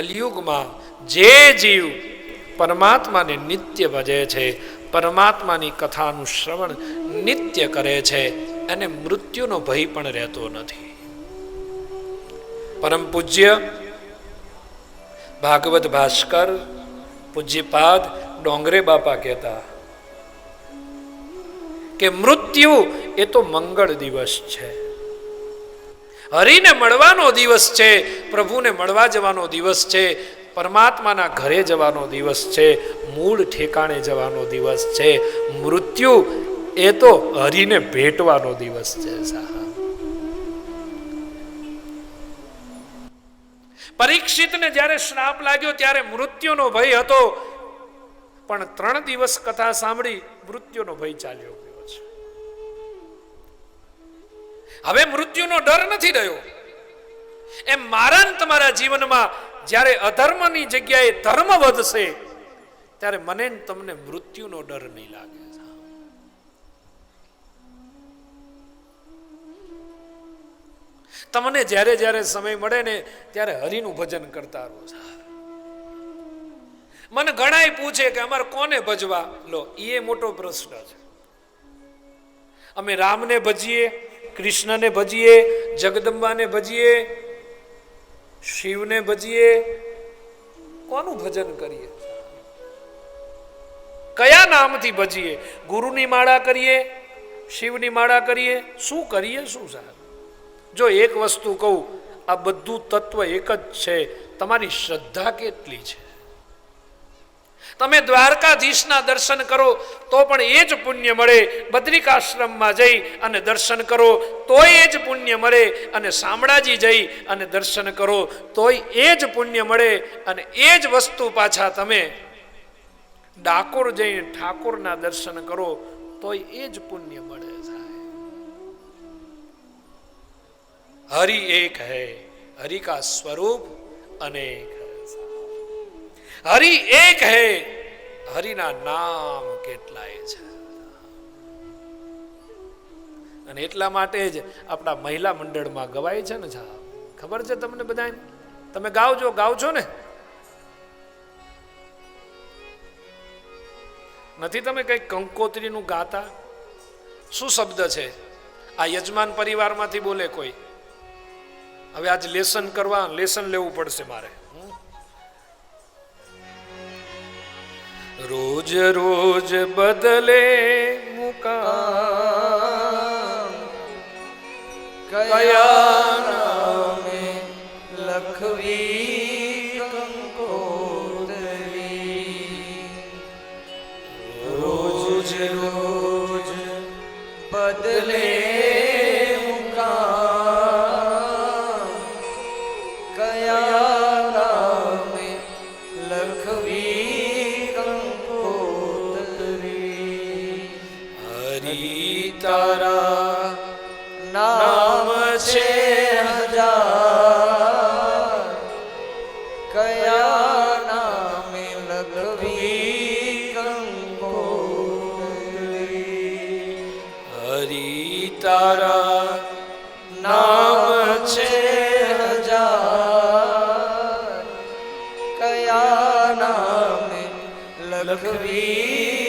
કલયુગમાં જે જીવ પરમાત્માને નિત્ય ભજે છે, પરમાત્માની કથાનું શ્રવણ નિત્ય કરે છે અને મૃત્યુનો ભય પણ રહેતો નથી. પરમ પૂજ્ય ભાગવત ભાસ્કર, પૂજ્યપાદ ડોંગરે બાપા કહેતા કે મૃત્યુ એ તો મંગળ દિવસ છે. હરિને મળવાનો દિવસ છે, પ્રભુને મળવા જવાનો દિવસ છે, પરમાત્માના ઘરે જવાનો દિવસ છે, મૂળ ઠેકાણે જવાનો દિવસ છે, મૃત્યુ એ તો હરિને ભેટવાનો દિવસ છે સાહેબ પરીક્ષિતને જ્યારે શ્રાપ લાગ્યો ત્યારે મૃત્યુનો ભય હતો, પણ ત્રણ દિવસ કથા સાંભળી મૃત્યુનો ભય ચાલ્યો હવે મૃત્યુનો ડર નથી રહ્યો. એમ મારા તમારા જીવનમાં જ્યારે અધર્મની જગ્યાએ ધર્મ વધશે, ત્યારે મને તમને મૃત્યુનો ડર નહીં લાગે. તમને જ્યારે જ્યારે સમય મળે ને ત્યારે હરિનું ભજન કરતા રહો. મને ઘણાય પૂછે કે અમારે કોને ભજવા? લો એ મોટો પ્રશ્ન છે. અમે રામને ભજીએ કૃષ્ણને ભજીએ, જગદંબાને ભજીએ, શિવને ભજીએ, કોનું ભજન કરીએ? કયા નામથી ભજીએ? ગુરુની માળા કરીએ, શિવની માળા કરીએ? શું કરીએ? શું સાહેબ? જો એક વસ્તુ કહું, આ બધું તત્વ એક જ છે. તમારી શ્રદ્ધા કેટલી છે? તમે દ્વારકાધીશના દર્શન કરો, તો પણ એ જ પુણ્ય મળે. બદ્રિકાશ્રમમાં જઈ અને દર્શન કરો, તોય એ જ પુણ્ય મળે. અને શામળાજી જઈ અને દર્શન કરો, તોય એ જ પુણ્ય મળે. અને એ જ વસ્તુ પાછા તમે ડાકોર જઈને ઠાકોરના દર્શન કરો, તોય એ જ પુણ્ય મળે જાય હરિ એક હૈ, હરિ કા સ્વરૂપ અનેક. હરિ એક હે. હરિના નામ કેટલાય છે. અને એટલા માટે જ આપણા મહિલા મંડળમાં ગવાય છે ને સાહેબ? ખબર છે તમને બધા તમે ગાવજો ગાવ છો ને. નથી તમે કંઈક કંકોત્રીનું ગાતા? શું શબ્દ છે? આ યજમાન પરિવારમાંથી બોલે કોઈ. હવે આજ લેસન કરવા, લેસન લેવું પડશે મારે. રોજ રોજ બદલે મુકામ. કયા નામે લખવી? હરી તારા નામ છે હજાર. કયા નામે લખવી કંકોત્રી? હરી તારા નામ છે હજાર. કયા નામે લખવી